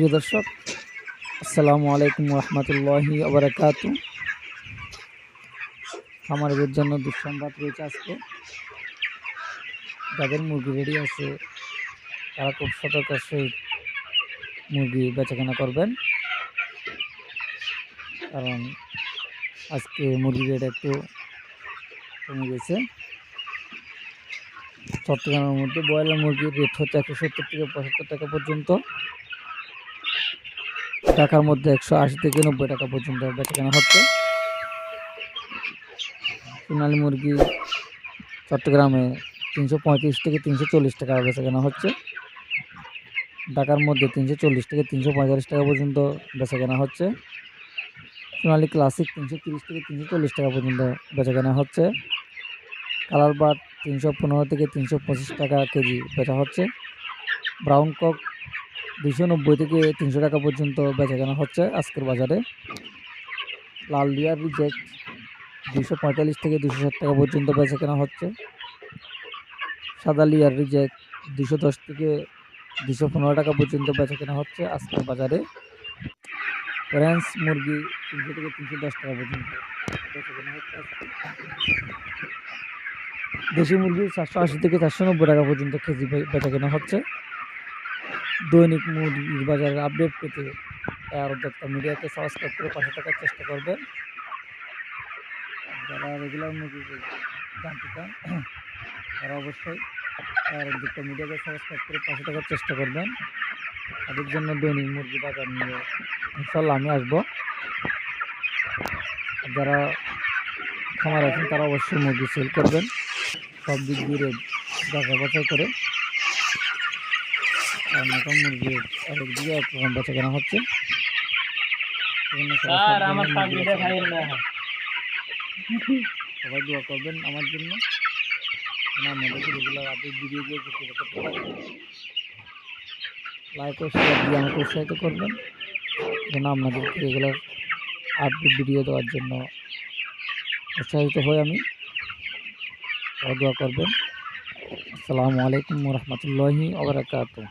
প্রিয় দর্শক, আসসালামু আলাইকুম রহমতুল্লাহি আবরাকাত খামারের জন্য দুঃসংবাদ রয়েছে আজকে। যাদের মুরগি রেডি আছে, তারা খুব সতর্কের সহিত মুরগি বেচাকেনা করবেন। কারণ আজকে মুরগি রেট একটু কমে গেছে। চট্টগ্রামের মধ্যে ব্রয়লার মুরগির রেট হচ্ছে একশো সত্তর থেকে পঁচাত্তর টাকা পর্যন্ত। টাকার মধ্যে একশো আশি থেকে নব্বই টাকা পর্যন্ত বেচা কেনা হচ্ছে। সোনালি মুরগি চট্টগ্রামে তিনশো পঁয়ত্রিশ থেকে তিনশো চল্লিশ টাকা বেচা কেনা হচ্ছে। ঢাকার মধ্যে তিনশো চল্লিশ থেকে তিনশো পঁয়তাল্লিশ টাকা পর্যন্ত বেচা কেনা হচ্ছে। সোনালি ক্লাসিক তিনশো তিরিশ থেকে তিনশো চল্লিশ টাকা পর্যন্ত বেচা কেনা হচ্ছে। কালার বাট তিনশো পনেরো থেকে তিনশো পঁচিশ টাকা কেজি বেচা হচ্ছে। ব্রাউন কক দুশো নব্বই থেকে তিনশো টাকা পর্যন্ত বেচা কেনা হচ্ছে আজকের বাজারে। লাল ডিয়ার রিজেক্ট দুশো পঁয়তাল্লিশ থেকে দুশো ষাট টাকা পর্যন্ত বেচা কেনা হচ্ছে। সাদা লিয়ার রিজেক্ট দুশো দশ থেকে দুশো পনেরো টাকা পর্যন্ত বেচা কেনা হচ্ছে আজকের বাজারে। ফ্রেন্স মুরগি তিনশো থেকে তিনশো দশ টাকা পর্যন্ত বেচা কেনা হচ্ছে দেশি মুরগি চারশো আশি থেকে চারশো নব্বই টাকা পর্যন্ত কেজি বেচা কেনা হচ্ছে। দৈনিক মুরগির বাজারের আপডেট পেতে আর দত্ত মিডিয়াকে সাবস্ক্রাইব করে পাশে থাকার চেষ্টা করবেন। যারা রেগুলার মুরগি জানতে চান, তারা অবশ্যই আর দত্ত মিডিয়াকে সাবস্ক্রাইব করে পাশে থাকার চেষ্টা করবেন। তাদের জন্য দৈনিক মুরগি বাজার নিয়ে ইনশাল্লাহ আমি আসব। যারা খামার আছেন, তারা অবশ্যই মুরগি সেল করবেন। সব দিক দিয়ে যাচাই বাছাই করে আর নতুন মুরগি আরেক দিকে এক রকম বেচা কেনা হচ্ছে। সবাই দোয়া করবেন আমার জন্য। যেন আপনাদেরকে রেগুলার আপডেট ভিডিও দিয়ে করতে করতে লাইক ও শেয়ার দিয়ে আমাকে উৎসাহিত করবেন। যেন আপনাদেরকে রেগুলার আপডেট ভিডিও দেওয়ার জন্য উৎসাহিত হই আমি। দোয়া করবেন। আসসালামু আলাইকুম রহমতুল্লাহি ওবরাকাতুহ